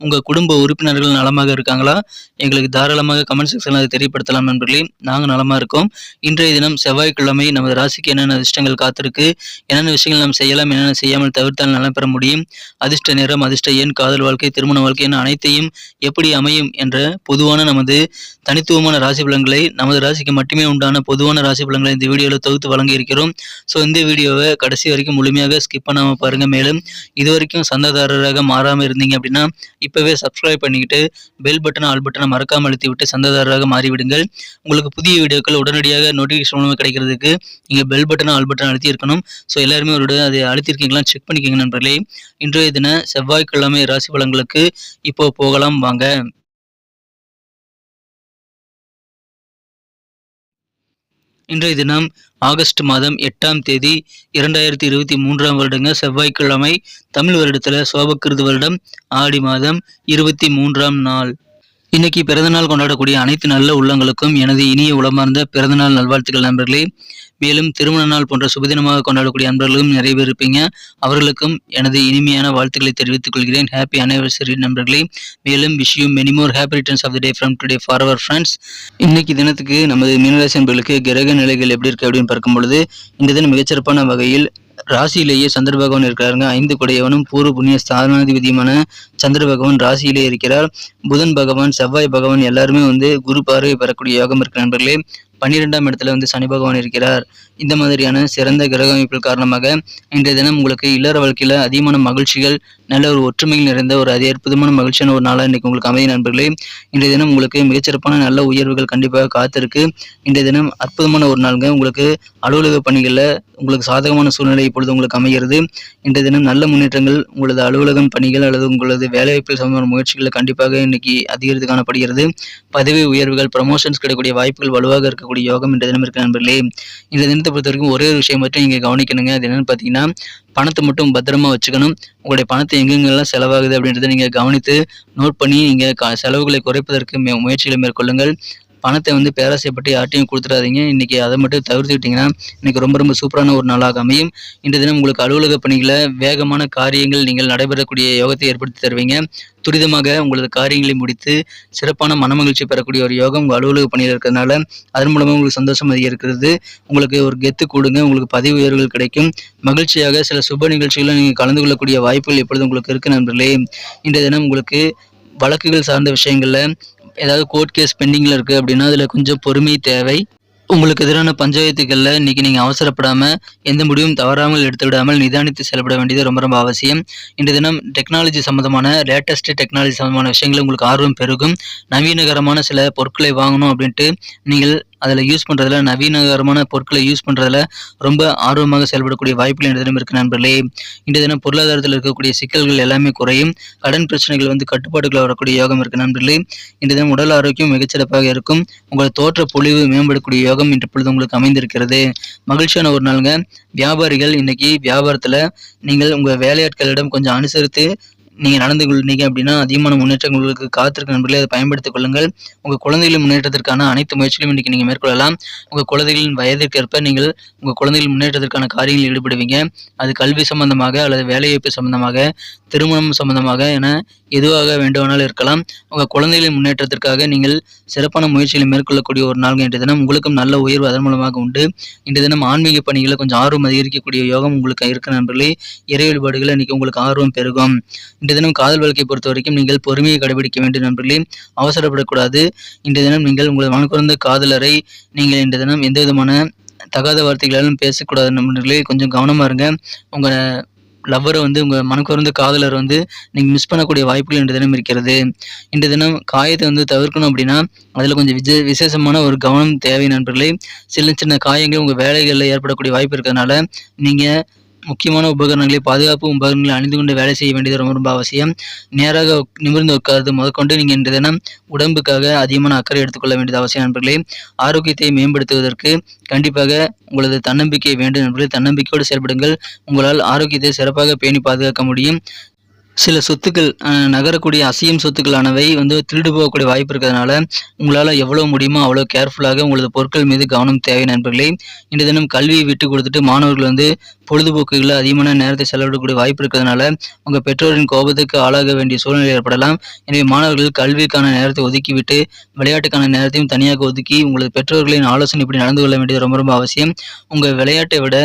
உங்கள் குடும்ப உறுப்பினர்கள் நலமாக இருக்காங்களா? எங்களுக்கு தாராளமாக கமெண்ட் செக்ஷனில் அதை தெரியப்படுத்தலாம் நண்பர்களே. நாங்கள் நலமாக இருக்கோம். இன்றைய தினம் செவ்வாய்க்கிழமை நமது ராசிக்கு என்னென்ன அதிர்ஷ்டங்கள் காத்திருக்கு? என்னென்ன விஷயங்கள் நாம் செய்யலாம் என்னென்ன செய்யாமல் தவிர்த்தால் நலம் பெற முடியும்? அதிர்ஷ்ட நேரம் அதிர்ஷ்ட எண் காதல் வாழ்க்கை திருமண வாழ்க்கை என அனைத்தையும் எப்படி அமையும் என்ற பொதுவான நமது தனித்துவமான ராசி பலன்களை நமது ராசிக்கு மட்டுமே உண்டான பொதுவான ராசி பலன்களை இந்த வீடியோவில் தொகுத்து வழங்கி இருக்கிறோம் ஸோ இந்த வீடியோவை கடைசி வரைக்கும் முழுமையாக ஸ்கிப் பண்ணாமல் பாருங்கள் மேலும் இது வரைக்கும் சந்தாதாரராக மாறாமல் இருந்தீங்க அப்படின்னா இப்போவே சப்ஸ்கிரைப் பண்ணிக்கிட்டு பெல் பட்டனை ஆல் பட்டனை மறக்காமல் அழுத்தி விட்டு மாறிவிடுங்கள். உங்களுக்கு புதிய வீடியோக்கள் உடனடியாக நோட்டிஃபிகேஷன் மூலமாக கிடைக்கிறதுக்கு நீங்கள் பெல் பட்டனை ஆல் பட்டனை அழுத்தியிருக்கணும். ஸோ எல்லாருமே ஒரு அதை அழுத்திருக்கீங்களா செக் பண்ணிக்கோங்க நண்பர்களே. இன்றைய தின செவ்வாய்க்கிழமை ராசி பலன்களுக்கு இப்போ போகலாம். வாங்க. இன்றைய தினம் ஆகஸ்ட் மாதம் எட்டாம் தேதி இரண்டாயிரத்தி இருபத்தி மூன்றாம் வருடங்க செவ்வாய்க்கிழமை தமிழ் வருடத்தில் சோபக்கிருது வருடம் ஆடி மாதம் இருபத்தி மூன்றாம் நாள். இன்னைக்கு பிறந்தநாள் கொண்டாடக்கூடிய அனைத்து நல்ல உள்ளங்களுக்கும் எனது இனிய உளமார்ந்த பிறந்தநாள் நல்வாழ்த்துக்கள் நண்பர்களே. மேலும் திருமண நாள் போன்ற சுபதினமாக கொண்டாடக்கூடிய அன்பர்களும் நிறைய பேர் இருப்பீங்க. அவர்களுக்கும் எனது இனிமையான வாழ்த்துக்களை தெரிவித்துக் கொள்கிறேன். ஹாப்பி அனிவர்சரி நண்பர்களே. மேலும் விஷயம் many more happy returns of the day from today for our friends இன்னைக்கு தினத்துக்கு நமது மீனராசி அன்பர்களுக்கு கிரக நிலைகள் எப்படி இருக்கு அப்படின்னு பார்க்கும் பொழுது இந்த தினம் மிகச்சிறப்பான வகையில் ராசியிலேயே சந்திர பகவான் இருக்கிறாருங்க. ஐந்து குடையவனும் பூர்வ புண்ணிய ஸ்தானாதிபதியுமான சந்திர பகவான் ராசியிலே இருக்கிறார். புதன் பகவான் செவ்வாய் பகவான் எல்லாருமே வந்து குரு பார்வை பெறக்கூடிய யோகம் இருக்கிற நண்பர்களே. பன்னிரெண்டாம் இடத்துல வந்து சனி பகவான் இருக்கிறார். இந்த மாதிரியான சிறந்த கிரக அமைப்புகள் காரணமாக இன்றைய தினம் உங்களுக்கு இல்லற வாழ்க்கையில் அதிகமான மகிழ்ச்சிகள் நல்ல ஒரு ஒற்றுமையில் நிறைந்த ஒரு அதி அற்புதமான மகிழ்ச்சியான ஒரு நாளாக இன்னைக்கு உங்களுக்கு அமைதி நண்பர்களே. இன்றைய தினம் உங்களுக்கு மிகச்சிறப்பான நல்ல உயர்வுகள் கண்டிப்பாக காத்திருக்கு. இன்றைய தினம் அற்புதமான ஒரு நாளுங்க. உங்களுக்கு அலுவலக பணிகளில் உங்களுக்கு சாதகமான சூழ்நிலை இப்பொழுது உங்களுக்கு அமைகிறது. இன்றைய தினம் நல்ல முன்னேற்றங்கள் உங்களது அலுவலகம் பணிகள் அல்லது உங்களது வேலைவாய்ப்பில் சம்பந்தமான முயற்சிகளில் கண்டிப்பாக இன்னைக்கு அதிகரித்து காணப்படுகிறது. பதவி உயர்வுகள் ப்ரமோஷன்ஸ் கிடைக்கக்கூடிய வாய்ப்புகள் வலுவாக இருக்கக்கூடிய யோகம் இன்றைய தினம் இருக்க நண்பர்களே. இந்த தினத்தை பொறுத்த வரைக்கும் ஒரே ஒரு விஷயம் மட்டும் நீங்கள் கவனிக்கணுங்க. அது என்னென்னு பார்த்தீங்கன்னா பணத்தை மட்டும் பத்திரமா வச்சுக்கணும். உங்களுடைய பணத்தை எங்கெங்கெல்லாம் செலவாகுது அப்படின்றத நீங்கள் கவனித்து நோட் பண்ணி நீங்கள் செலவுகளை குறைப்பதற்கு முயற்சிகளை மேற்கொள்ளுங்கள். பணத்தை வந்து பேராசைப்பட்டு யார்ட்டையும் கொடுத்துடாதீங்க. இன்றைக்கி அதை மட்டும் தவிர்த்துக்கிட்டிங்கன்னா இன்றைக்கி ரொம்ப ரொம்ப சூப்பரான ஒரு நாளாக அமையும். இன்றைய தினம் உங்களுக்கு அலுவலக பணிகளை வேகமான காரியங்கள் நீங்கள் நடைபெறக்கூடிய யோகத்தை ஏற்படுத்தி தருவீங்க. துரிதமாக உங்களது காரியங்களை முடித்து சிறப்பான மனமகிழ்ச்சி பெறக்கூடிய ஒரு யோகம் உங்கள் அலுவலக பணியில் இருக்கிறதுனால அதன் மூலமாக உங்களுக்கு சந்தோஷம் அதிகரிக்கிறது. உங்களுக்கு ஒரு கெத்து கூடுங்க உங்களுக்கு பதிவு உயர்வுகள் கிடைக்கும். மகிழ்ச்சியாக சில சுப நிகழ்ச்சிகளில் நீங்கள் கலந்து கொள்ளக்கூடிய வாய்ப்புகள் எப்பொழுது உங்களுக்கு இருக்குது நண்பர்களே. இன்றைய தினம் உங்களுக்கு வழக்குகள் சார்ந்த விஷயங்களில் ஏதாவது கோர்ட் கேஸ் பெண்டிங்கில் இருக்குது அப்படின்னா அதில் கொஞ்சம் பொறுமை தேவை. உங்களுக்கு எதிரான பஞ்சாயத்துகளில் இன்றைக்கி நீங்கள் அவசரப்படாமல் எந்த முடிவும் தவறாமல் எடுத்து விடாமல் நிதானித்து செயல்பட வேண்டியது ரொம்ப ரொம்ப அவசியம். இன்று தினம் டெக்னாலஜி சம்மந்தமான லேட்டஸ்ட் டெக்னாலஜி சம்மந்தமான விஷயங்கள் உங்களுக்கு ஆர்வம் பெருகும். நவீனகரமான சில பொருட்களை வாங்கணும் அப்படின்ட்டு நீங்கள் அதில் யூஸ் பண்ணுறதுல நவீனகரமான பொருட்களை யூஸ் பண்ணுறதுல ரொம்ப ஆர்வமாக செயல்படக்கூடிய வாய்ப்புகள் இந்த தினம் இருக்குது நண்பர்களே. இன்றைய தினம் பொருளாதாரத்தில் இருக்கக்கூடிய சிக்கல்கள் எல்லாமே குறையும். கடன் பிரச்சனைகள் வந்து கட்டுப்பாடுகளில் வரக்கூடிய யோகம் இருக்குது நண்பர்களே. இந்த தினம் உடல் ஆரோக்கியம் மிகச்சிறப்பாக இருக்கும். உங்கள் தோற்ற பொழிவு மேம்படக்கூடிய யோகம் இன்று பொழுது உங்களுக்கு அமைந்திருக்கிறது. மகிழ்ச்சியான ஒரு நாளுங்க. வியாபாரிகள் இன்னைக்கு வியாபாரத்தில் நீங்கள் உங்கள் வேலையாட்களிடம் கொஞ்சம் அனுசரித்து நீங்கள் நடந்து கொண்டீங்க அப்படின்னா அதிகமான முன்னேற்றங்கள் உங்களுக்கு காத்திருக்க நண்பர்களே அதை பயன்படுத்திக் கொள்ளுங்கள். உங்கள் குழந்தைகளின் முன்னேற்றத்திற்கான அனைத்து முயற்சிகளும் இன்றைக்கி நீங்கள் மேற்கொள்ளலாம். உங்கள் குழந்தைகளின் வயதிற்கேற்ப நீங்கள் உங்கள் குழந்தைகளின் முன்னேற்றத்திற்கான காரியங்களில் ஈடுபடுவீங்க. அது கல்வி சம்பந்தமாக அல்லது வேலைவாய்ப்பு சம்பந்தமாக திருமணம் சம்பந்தமாக என எதுவாக வேண்டுமானாலும் இருக்கலாம். உங்கள் குழந்தைகளின் முன்னேற்றத்திற்காக நீங்கள் சிறப்பான முயற்சிகளை மேற்கொள்ளக்கூடிய ஒரு நாள் இன்றைய தினம். உங்களுக்கும் நல்ல உயர்வு அதன் மூலமாக உண்டு. இன்றைய தினம் ஆன்மீக பணிகளை கொஞ்சம் ஆர்வம் அதிகரிக்கக்கூடிய யோகம் உங்களுக்கு இருக்க நண்பர்களே இறை வழிபாடுகளை இன்றைக்கி உங்களுக்கு ஆர்வம் பெருகும். இன்றைய தினம் காதல் வாழ்க்கையை பொறுத்த வரைக்கும் நீங்கள் பொறுமையை கடைபிடிக்க வேண்டும் நண்பர்களே. அவசரப்படக்கூடாது. இன்றைய தினம் நீங்கள் உங்கள் மனக்குறந்த காதலரை நீங்கள் இன்றைய தினம் எந்த விதமான தகாத வார்த்தைகளாலும் பேசக்கூடாது நண்பர்களே. கொஞ்சம் கவனமாக இருங்க. உங்கள் லவ்வரை வந்து உங்கள் மனக்குறந்த காதலர் வந்து நீங்கள் மிஸ் பண்ணக்கூடிய வாய்ப்புகள் இன்று தினம் இருக்கிறது. இன்று தினம் காயத்தை வந்து தவிர்க்கணும் அப்படின்னா அதில் கொஞ்சம் விஜ விசேஷமான ஒரு கவனம் தேவை நண்பர்களே. சின்ன சின்ன காயங்கள் உங்கள் வேலைகளில் ஏற்படக்கூடிய வாய்ப்பு இருக்கிறதுனால நீங்கள் முக்கியமான உபகரணங்களை பாதுகாப்பு உபகரணங்களை அணிந்து கொண்டு வேலை செய்ய வேண்டியது ரொம்ப ரொம்ப அவசியம். நேராக நிமிர்ந்து உட்கார்ந்து முதற்கொண்டு நீங்கள் இன்று தினம் உடம்புக்காக அதிகமான அக்கறை எடுத்துக்கொள்ள வேண்டியது அவசியம் நண்பர்களே. ஆரோக்கியத்தை மேம்படுத்துவதற்கு கண்டிப்பாக உங்களது தன்னம்பிக்கை வேண்டும் நண்பர்களே. தன்னம்பிக்கையோடு செயல்படுங்கள். உங்களால் ஆரோக்கியத்தை சிறப்பாக பேணி பாதுகாக்க முடியும். சில சொத்துக்கள் நகரக்கூடிய அசையும் சொத்துக்களானவை வந்து திருடு போகக்கூடிய வாய்ப்பு இருக்கிறதுனால உங்களால் எவ்வளோ முடியுமோ அவ்வளோ கேர்ஃபுல்லாக உங்களது பொருட்கள் மீது கவனம் தேவை நண்பர்களே. இன்றைய தினம் கல்வியை விட்டு கொடுத்துட்டு மாணவர்கள் வந்து பொழுதுபோக்குகளில் அதிகமான நேரத்தை செலவிடக்கூடிய வாய்ப்பு இருக்கிறதுனால உங்கள் பெற்றோரின் கோபத்துக்கு ஆளாக வேண்டிய சூழ்நிலை ஏற்படலாம். எனவே மாணவர்கள் கல்விக்கான நேரத்தை ஒதுக்கிவிட்டு விளையாட்டுக்கான நேரத்தையும் தனியாக ஒதுக்கி உங்களது பெற்றோர்களின் ஆலோசனை இப்படி நடந்து கொள்ள வேண்டியது ரொம்ப ரொம்ப அவசியம். உங்கள் விளையாட்டை விட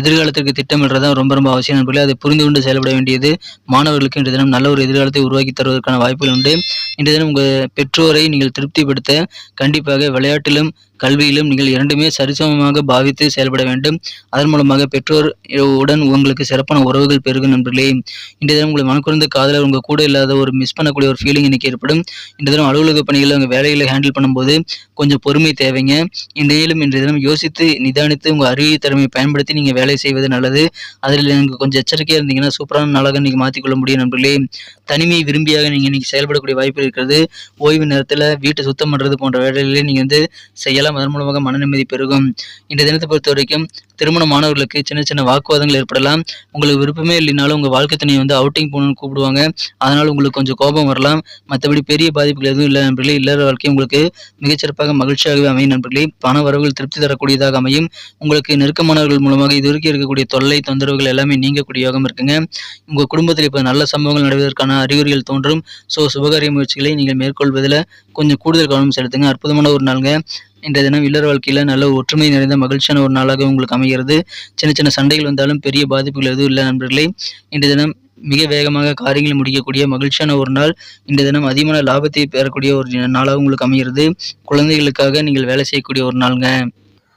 எதிர்காலத்திற்கு திட்டமிடுறதான் ரொம்ப ரொம்ப அவசியம் நண்பர்களே. அதை புரிந்து கொண்டு செயல்பட வேண்டியது மாணவர்களுக்கு இன்றைய தினம் நல்ல ஒரு எதிர்காலத்தை உருவாக்கி தருவதற்கான வாய்ப்புகள் உண்டு. இன்று தினம் உங்கள் பெற்றோரை நீங்கள் திருப்திப்படுத்த கண்டிப்பாக விளையாட்டிலும் கல்வியிலும் நீங்கள் இரண்டுமே சரிசமமாக பாவித்து செயல்பட வேண்டும். அதன் மூலமாக பெற்றோர் உடன் உங்களுக்கு சிறப்பான உறவுகள் பெருகும் நண்பர்களே. இன்றைய தினம் உங்களை மனக்குறந்த காதலர் உங்கள் கூட இல்லாத ஒரு மிஸ் பண்ணக்கூடிய ஒரு ஃபீலிங் இன்னைக்கு ஏற்படும். இன்றைய தினம் அலுவலக பணிகளை உங்கள் வேலைகளை ஹேண்டில் பண்ணும்போது கொஞ்சம் பொறுமை தேவைங்க. இன்றையிலும் இன்றைய தினம் யோசித்து நிதானித்து உங்கள் அறிவு திறமையை பயன்படுத்தி நீங்கள் வேலை செய்வது நல்லது. அதில் எனக்கு கொஞ்சம் எச்சரிக்கையாக இருந்தீங்கன்னா சூப்பரான நாளாக இன்றைக்கி மாற்றிக்கொள்ள முடியும் நண்பர்களே தனிமையை விரும்பியாக நீங்கள் இன்றைக்கி செயல்படக்கூடிய வாய்ப்பு இருக்கிறது. ஓய்வு நேரத்தில் வீட்டை சுத்தம் பண்ணுறது போன்ற வேலைகளை நீங்கள் வந்து செய்யலாம். அதன் மூலமாக மன நிம்மதி பெருகும். இந்த தினத்தை பொறுத்த வரைக்கும் திருமண மாணவர்களுக்கு சின்ன சின்ன வாக்குவாதங்கள் ஏற்படலாம். உங்களுக்கு விருப்பமே இல்லைனாலும் உங்கள் வாழ்க்கை துணையை வந்து அவுட்டிங் போகணும்னு கூப்பிடுவாங்க. அதனால் உங்களுக்கு கொஞ்சம் கோபம் வரலாம். மற்றபடி பெரிய பாதிப்புகள் எதுவும் இல்லை நண்பர்களே. இல்லாத வாழ்க்கை உங்களுக்கு மிகச்சிறப்பாக மகிழ்ச்சியாகவே அமையும் நண்பர்களே. பண வரவுகள் திருப்தி தரக்கூடியதாக அமையும். உங்களுக்கு நெருக்கமானவர்கள் மூலமாக இது வரைக்கும் இருக்கக்கூடிய தொல்லை தொந்தரவுகள் எல்லாமே நீங்கக்கூடிய யோகம் இருக்குங்க. உங்கள் குடும்பத்தில் இப்போ நல்ல சம்பவங்கள் நடுவதற்கான அறிகுறிகள் தோன்றும். ஸோ சுபகாரிய முயற்சிகளை நீங்கள் மேற்கொள்வதில் கொஞ்சம் கூடுதல் கவனம் செலுத்துங்க. அற்புதமான ஒரு நாளுங்க. இன்றைய தினம் இல்லற வாழ்க்கையில் நல்ல ஒற்றுமை நிறைந்த மகிழ்ச்சியான ஒரு நாளாக உங்களுக்கு அமைகிறது. சின்ன சின்ன சண்டைகள் வந்தாலும் பெரிய பாதிப்புகள் எதுவும் இல்லை நண்பர்களே. இன்றைய தினம் மிக வேகமாக காரியங்களை முடிக்கக்கூடிய மகிழ்ச்சியான ஒரு நாள். இந்த தினம் அதிகமான லாபத்தை பெறக்கூடிய ஒரு நாளாக உங்களுக்கு அமைகிறது. குழந்தைகளுக்காக நீங்கள் வேலை செய்யக்கூடிய ஒரு நாளுங்க.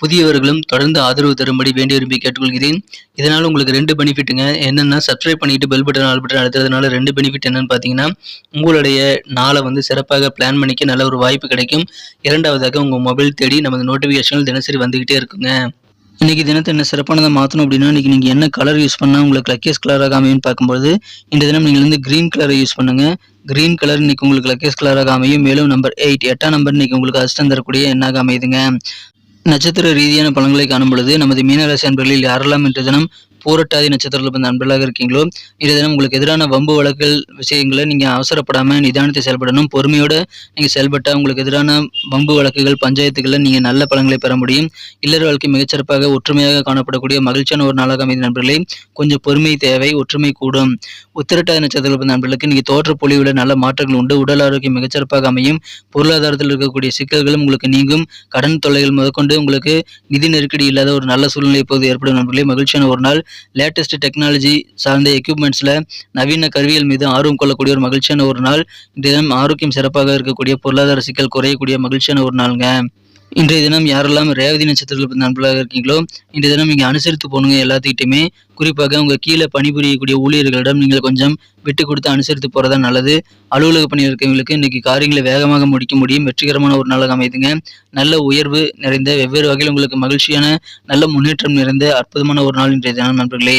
புதியவர்களும் தொடர்ந்து ஆதரவு தரும்படி வேண்டி விரும்பி கேட்டுக்கொள்கிறேன். இதனால் உங்களுக்கு ரெண்டு பெனிஃபிட்டுங்க. என்னென்னா சப்ஸ்கிரைப் பண்ணிட்டு பெல் பட்டன் ஆல் பட்டன் அழுத்துறதுனால ரெண்டு பெனிஃபிட் என்னன்னு பார்த்தீங்கன்னா உங்களுடைய நாளை வந்து சிறப்பாக பிளான் பண்ணிக்க நல்ல ஒரு வாய்ப்பு கிடைக்கும். இரண்டாவதாக உங்கள் மொபைல் தேடி நமது நோட்டிஃபிகேஷன்கள் தினசரி வந்துக்கிட்டே இருக்குங்க. இன்றைக்கி தினத்தை என்ன சிறப்பானதை மாற்றணும் அப்படின்னா இன்றைக்கி நீங்கள் என்ன கலர் யூஸ் பண்ணால் உங்களுக்கு லக்கேஸ் கலராக அமையும்னு பார்க்கும்போது இந்த தினம் நீங்கள் வந்து க்ரீன் கலரை யூஸ் பண்ணுங்கள் க்ரீன் கலர் இன்னைக்கு உங்களுக்கு லக்கேஸ் கலராக அமையும். மேலும் நம்பர் எயிட் எட்டாம் நம்பர் இன்னைக்கு உங்களுக்கு அதிர்ஷ்டம் தரக்கூடிய எண்ணாக அமையுதுங்க. நட்சத்திர ரீதியான பலன்களை காணும் பொழுது நமது மீனராசி அன்பர்களில் யாரெல்லாம் இன்று தினம் பூரட்டாதி நட்சத்திரத்தில் பிறந்த அன்பர்களாக இருக்கீங்களோ இன்றைய தினம் உங்களுக்கு எதிரான வம்பு வழக்கல் விஷயங்களை நீங்கள் அவசரப்படாமல் நிதானத்தை செயல்படணும் பொறுமையோடு நீங்கள் செயல்பட்டால் உங்களுக்கு எதிரான வம்பு வழக்குகள் பஞ்சாயத்துகளில் நீங்கள் நல்ல பலன்களை பெற முடியும். இல்லற வாழ்க்கை மிகச்சிறப்பாக ஒற்றுமையாக காணப்படக்கூடிய மகிழ்ச்சியான ஒரு நாளாக அமைந்த நண்பர்களே கொஞ்சம் பொறுமை தேவை ஒற்றுமை கூடும். உத்திரட்டாதி நட்சத்திரத்தில் பிறந்த நண்பர்களுக்கு நீங்கள் தோற்ற பொலிவில் நல்ல மாற்றங்கள் உண்டு உடல் ஆரோக்கியம் மிகச்சிறப்பாக அமையும். பொருளாதாரத்தில் இருக்கக்கூடிய சிக்கல்களும் உங்களுக்கு நீங்கும். கடன் தொல்லைகள் முதற்கொண்டு உங்களுக்கு நிதி நெருக்கடி இல்லாத ஒரு நல்ல சூழ்நிலை இப்போது ஏற்படும் நண்பர்களே மகிழ்ச்சியான ஒரு நாள். லேட்டஸ்ட் டெக்னாலஜி சார்ந்த எக்யூப்மெண்ட்ஸில் நவீன கருவிகள் மீது ஆர்வம் கொள்ளக்கூடிய ஒரு மகிழ்ச்சியான ஒரு நாள். இந்த தினம் ஆரோக்கியம் சிறப்பாக இருக்கக்கூடிய பொருளாதார சிக்கல் குறையக்கூடிய மகிழ்ச்சியான ஒரு நாளுங்க. இன்றைய தினம் யாரெல்லாம் ரேவதி நட்சத்திரத்தில் நண்பர்களாக இருக்கீங்களோ இன்றைய தினம் நீங்கள் அனுசரித்து போகணுங்க எல்லாத்துக்கிட்டையுமே. குறிப்பாக உங்கள் கீழே பணிபுரியக்கூடிய ஊழியர்களிடம் நீங்கள் கொஞ்சம் விட்டு கொடுத்து அனுசரித்து போகிறதா நல்லது. அலுவலக பணி இருக்கவங்களுக்கு இன்றைக்கி காரியங்களை வேகமாக முடிக்க முடியும். வெற்றிகரமான ஒரு நாளாக அமைதுங்க. நல்ல உயர்வு நிறைந்த வெவ்வேறு வகையில் உங்களுக்கு மகிழ்ச்சியான நல்ல முன்னேற்றம் நிறைந்த அற்புதமான ஒரு நாள் இன்றைய தினம் நண்பர்களே.